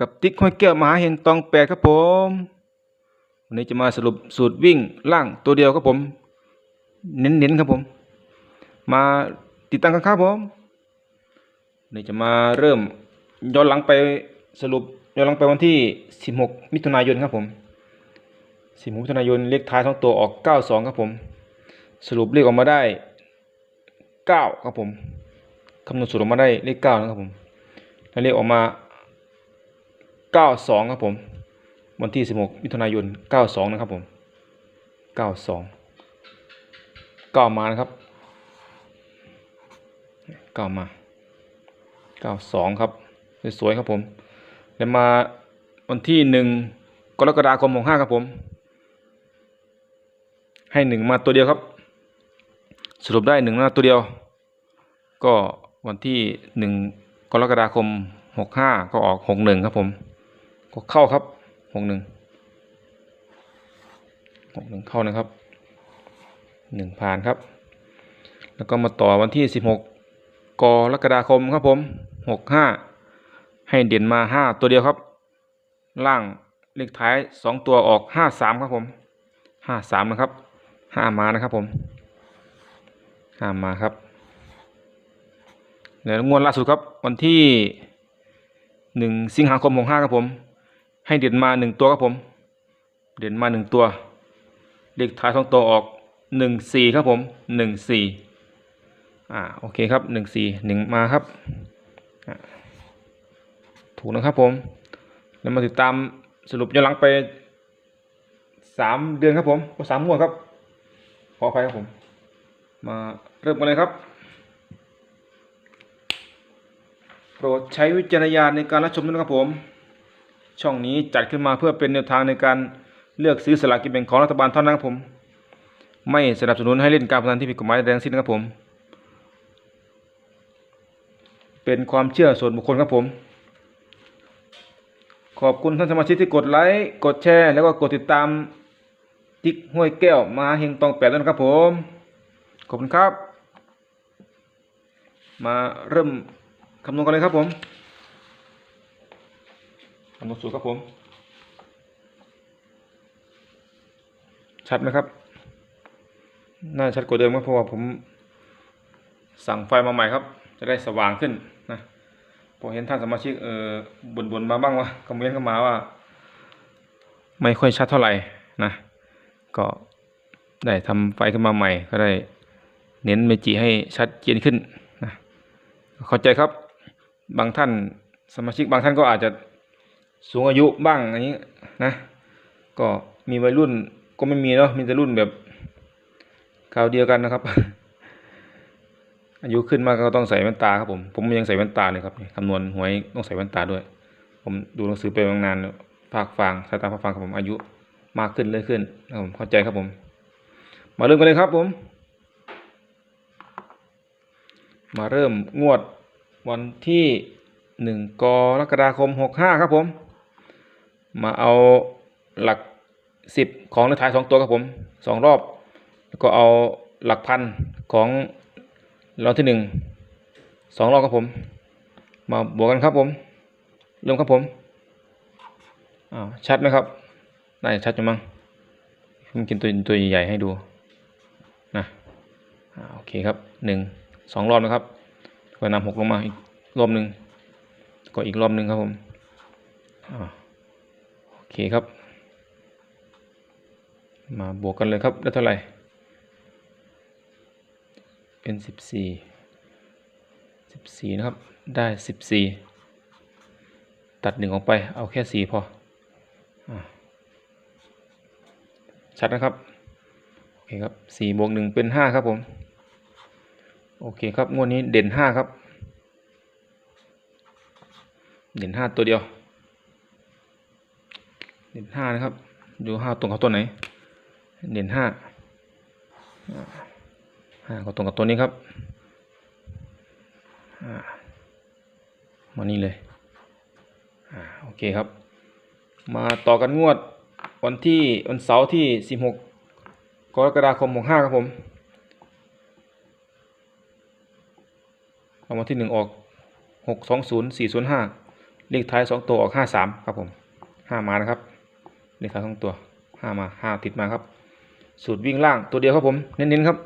กับติ๊กห้อยแก้วมหาเฮงตองแปดครับผมวันนี้จะมาสรุปสูตรวิ่งล่างตัวเดียวครับผม เน้นๆครับผม มาติดตั้งกันครับผมวันนี้จะมาเริ่มย้อนหลังไปสรุปย้อนหลังไปวันที่ 16 มิถุนายนครับผม16มิถุนายนเลขท้ายทั้งตัวออก 92 ครับผม สรุปเลขออกมาได้ 9 ครับผมคำนวณสูตรออกมาได้เลขเก้านะครับผมแล้วเลขออกมา เก้าสองครับผม วันที่สิบหกมิถุนายนเก้าสองนะครับผมเก้าสองเก้ามานะครับเก้ามาเก้าสองครับ สวยๆครับผมแล้วมาวันที่หนึ่งกรกฎาคมของห้าครับผม ให้หนึ่งมาตัวเดียวครับ สรุปได้หนึ่งมาตัวเดียว ก็วันที่หนึ่งกรกฎาคมหกห้าก็ออกหกหนึ่งครับผม ก็เข้าครับหกหนึ่งหกหนึ่งเข้านะครับหนึ่งผ่านครับ แล้วก็มาต่อวันที่สิบหกกรกฎาคมครับผมหกห้าให้เด่นมาห้าตัวเดียวครับ ล่างเลขท้ายสองตัวออกห้าสามครับผมห้าสามนะครับห้ามานะครับผมห้ามาครับแล้วงวดล่าสุดครับวันที่หนึ่งสิงหาคมของห้าครับผม ให้เด่นมาหนึ่งตัวครับผม เด่นมาหนึ่งตัว เลขท้ายสองตัวออกหนึ่งสี่ครับผมหนึ่งสี่อ่าโอเคครับหนึ่งสี่หนึ่งมาครับ ถูกนะครับผมแล้วมาติดตามสรุปย้อนหลังไปสามเดือนครับผมก็สามงวดครับ ขออภัยครับผม มาเริ่มกันเลยครับโปรดใช้วิจารณญาณในการรับชมด้วยนะครับผม ช่องนี้จัดขึ้นมาเพื่อเป็นแนวทางในการเลือกซื้อสลากกินแบ่งของรัฐบาลเท่านั้นครับผม ไม่สนับสนุนให้เล่นการพนันที่ผิดกฎหมายใดทั้งสิ้นครับผม เป็นความเชื่อส่วนบุคคลครับผม ขอบคุณท่านสมาชิกที่กดไลค์กดแชร์แล้วก็กดติดตามติ๊กห้วยแก้วมาเฮงตองแปดด้วยนะครับผม ขอบคุณครับ มาเริ่มคำนวณกันเลยครับผม คำนวณสูตรครับผม ชัดไหมครับ น่าชัดกว่าเดิมครับเพราะว่าผม สั่งไฟมาใหม่ครับ จะได้สว่างขึ้นนะพอเห็นท่านสมาชิกเออบนบนๆมาบ้างว่าคอมเมนต์เข้ามาว่า ไม่ค่อยชัดเท่าไหร่นะ ก็ได้ทำไฟขึ้นมาใหม่ ก็ได้เน้นเมจิให้ชัดเจนขึ้นนะเข้าใจครับบางท่านสมาชิกบางท่านก็อาจจะ สูงอายุบ้างอย่างนี้นะก็มีวัยรุ่นก็ไม่มีเนาะมีแต่รุ่นแบบคราวเดียวกันนะครับ อายุขึ้นมากก็ต้องใส่แว่นตาครับผมผมยังใส่แว่นตาเลยครับคำนวณหวยต้องใส่แว่นตาด้วย ผมดูหนังสือไปบางนานภาคฟังสายตาภาคฟังครับผมอายุมากขึ้นเรื่อยขึ้นนะครับผมเข้าใจครับผม มาเริ่มกันเลยครับผม มาเริ่มงวดวันที่หนึ่งกรกฎาคมหกห้าครับผม มาเอาหลักสิบของเลขท้ายสองตัวครับผมสองรอบ แล้วก็เอาหลักพันของรางวัลที่หนึ่งสองรอบครับผม มาบวกกันครับผม เริ่มครับผมอ้าวชัดไหมครับน่าจะชัดอยู่มั้งผมกินตัวตัวใหญ่ๆให้ดูนะอ่าโอเคครับหนึ่งสองรอบนะครับก็นำหกลงมาอีกรอบหนึ่งก็อีกรอบหนึ่งครับผมอ่า เคครับ มาบวกกันเลยครับ ได้เท่าไหร่ เป็นสิบสี่สิบสี่นะครับ ได้สิบสี่ตัดหนึ่งออกไป เอาแค่สี่พออชัดนะครับ โอเคครับสี่บวกหนึ่งเป็นห้าครับผม โอเคครับ งวดนี้เด่นห้าครับ เด่นห้าตัวเดียว เด่นห้านะครับ ดูห้าตรงกับตัวไหน เด่นห้าอ่าห้าก็ตรงกับตัวนี้ครับมานี่เลยอโอเคครับ มาต่อกันงวดวันที่วันเสาร์ที่ 16 กรกฎาคม65ครับผมรางวัลที่ 1 ออก 620 405 เลขท้าย 2 ตัวออก 53 ครับผม 5 มานะครับ เลขท้าย2ตัว5มา5ติดมาครับ สูตรวิ่งล่างตัวเดียวครับผม เน้นๆครับ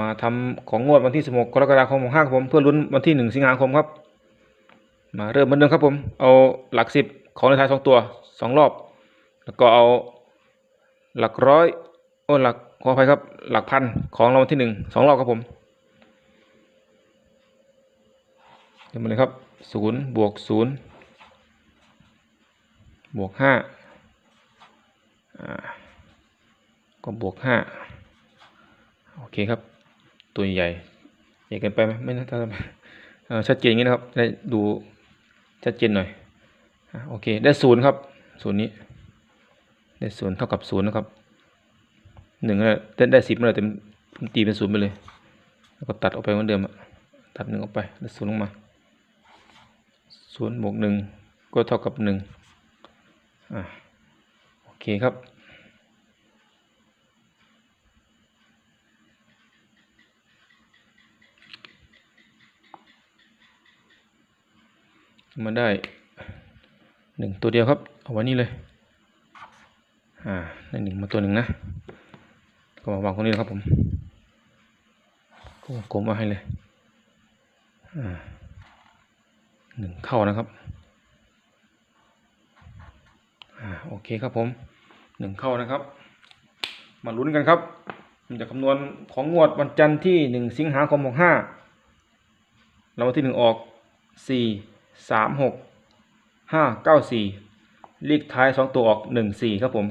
มาทำของงวดวันที่16กรกฎาคม65ครับผมเพื่อลุ้นวันที่1สิงหาคมครับ มาเริ่มเหมือนเดิมครับผม เอาหลักสิบของเลขท้ายสองตัวสองรอบ แล้วก็เอาหลักร้อยโอ้หลักขออภัยครับ หลักพันของรางวัลที่หนึ่งสองรอบครับผมเดี๋ยวมาเลยครับศูนย์บวกศูนย์บวกห้า ก็บวกห้าโอเคครับ ตัวใหญ่ใหญ่เกินไปไหมไม่น่าจะชัดเจนอย่างนี้นะครับได้ดูชัดเจนหน่อยโอเคได้ศูนย์ครับศูนย์นี้ได้ศูนย์เท่ากับศูนย์นะครับหนึ่งแล้วได้ได้สิบเมื่อไหร่เต็มตีเป็นศูนย์ไปเลยแล้วก็ตัดออกไปเหมือนเดิมอะตัดหนึ่งออกไปแล้วศูนย์ลงมาศูนย์บวกหนึ่งก็เท่ากับหนึ่งอะโอ เคครับ มาได้หนึ่งตัวเดียวครับ เอาไว้นี่เลย อ่าได้หนึ่งมาตัวหนึ่งนะ ก็มาวางตรงนี้นะครับผมก็กลมมาให้เลย อ่าหนึ่งเข้านะครับ อ่าโอเคครับผมหนึ่งเข้านะครับ มาลุ้นกันครับมันจะคำนวณของงวดวันจันทร์ที่หนึ่งสิงหาคมหกห้ารางวัลที่หนึ่งออกสี่สามหกห้าเก้าสี่เลขท้ายสองตัวออกหนึ่งสี่ครับผม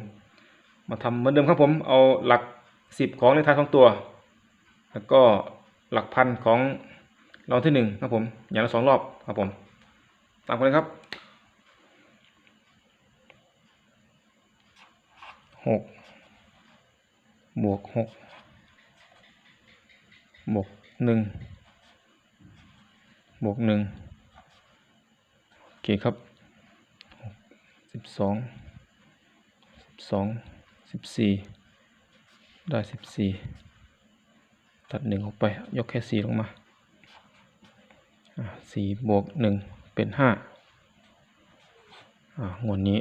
มาทำเหมือนเดิมครับผมเอาหลักสิบของเลขท้ายสองตัว แล้วก็หลักพันของรางวัลที่หนึ่งครับผม อย่างละสองรอบครับผม ตามกันเลยครับ หกบวกหกบวกหนึ่งบวกหนึ่งโอเคครับสิบสองสิบสองสิบสี่ได้สิบสี่ตัดหนึ่งออกไป ยกแค่สี่ลงมาสี่บวกหนึ่งเป็นห้าอ่างวดนี้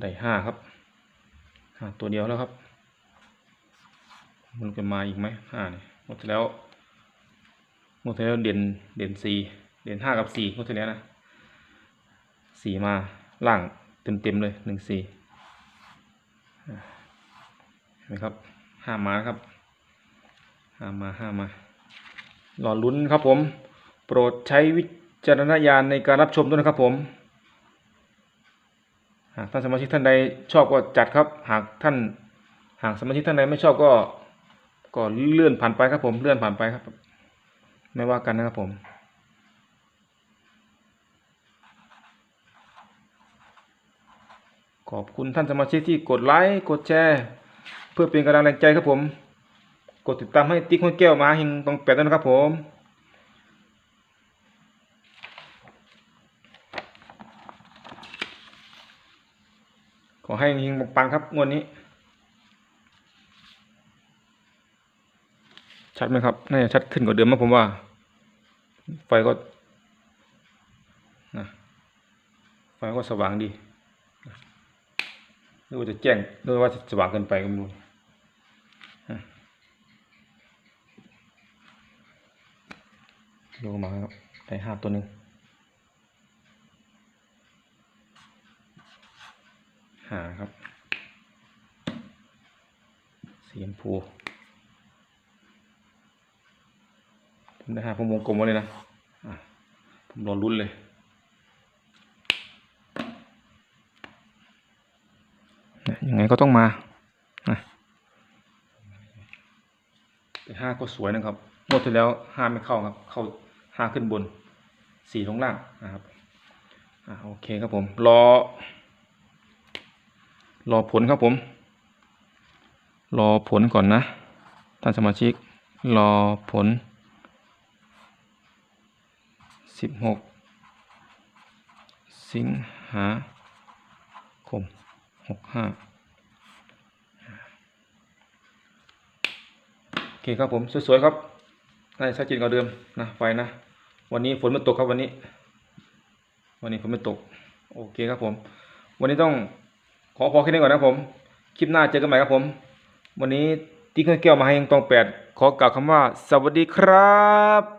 ได้ห้าครับ ตัวเดียวแล้วครับ มันจะมาอีกไหมห้านี่หมดแล้วหมดแล้วเด่นเด่นสี่เด่นห้ากับสี่หมดที่แล้วนะสี่มาล่างเต็มเต็มเลยหนึ่งสี่เห็นไหมครับห้ามาครับห้ามาห้ามารอลุ้นครับผม โปรดใช้วิจารณญาณในการรับชมด้วยนะครับผม หากท่านสมาชิกท่านใดชอบก็จัดครับ หากท่านหากสมาชิกท่านใดไม่ชอบก็ก็เลื่อนผ่านไปครับผมเลื่อนผ่านไปครับ ไม่ว่ากันนะครับผมขอบคุณท่านสมาชิกที่กดไลค์กดแชร์ เพื่อเป็นกำลังใจครับผม กดติดตามให้ติ๊กห้วยแก้วมาหิงตรงแปดด้วยนะครับผม ขอให้หิงปังครับงวดนี้ ชัดไหมครับ น่าจะชัดขึ้นกว่าเดิมนะผมว่า ไฟก็นะไฟก็สว่างดีหรือว่าจะแจ้งหรือว่าจะสว่างเกินไปก็ไม่รู้ดูมาครับได้ห้าตัวหนึ่ง หาครับสีชมพูผมได้หาผมวงกลมไว้เลยนะผมรอลุ้นเลยยังไงก็ต้องมานะแต่ห้าก็สวยนะครับหมดที่แล้วห้าไม่เข้าครับ เข้าห้าขึ้นบนสี่ลงล่างนะครับอ่าโอเคครับผม รอ รอผลครับผม รอผลก่อนนะ ท่านสมาชิก รอผลสิบหกสิงหาคมหกห้าโอเคครับผมสวยๆครับน่าจะชัดเจนกว่าเดิมนะไฟนะ วันนี้ฝนไม่ตกครับวันนี้ วันนี้ฝนไม่ตก โอเคครับผม วันนี้ต้อง ขอพอแค่นี้ก่อนนะครับผม คลิปหน้าเจอกันใหม่ครับผม วันนี้ติ๊กเครื่องแก้วมาให้ยังตองแปดขอกล่าวคำว่า สวัสดีครับ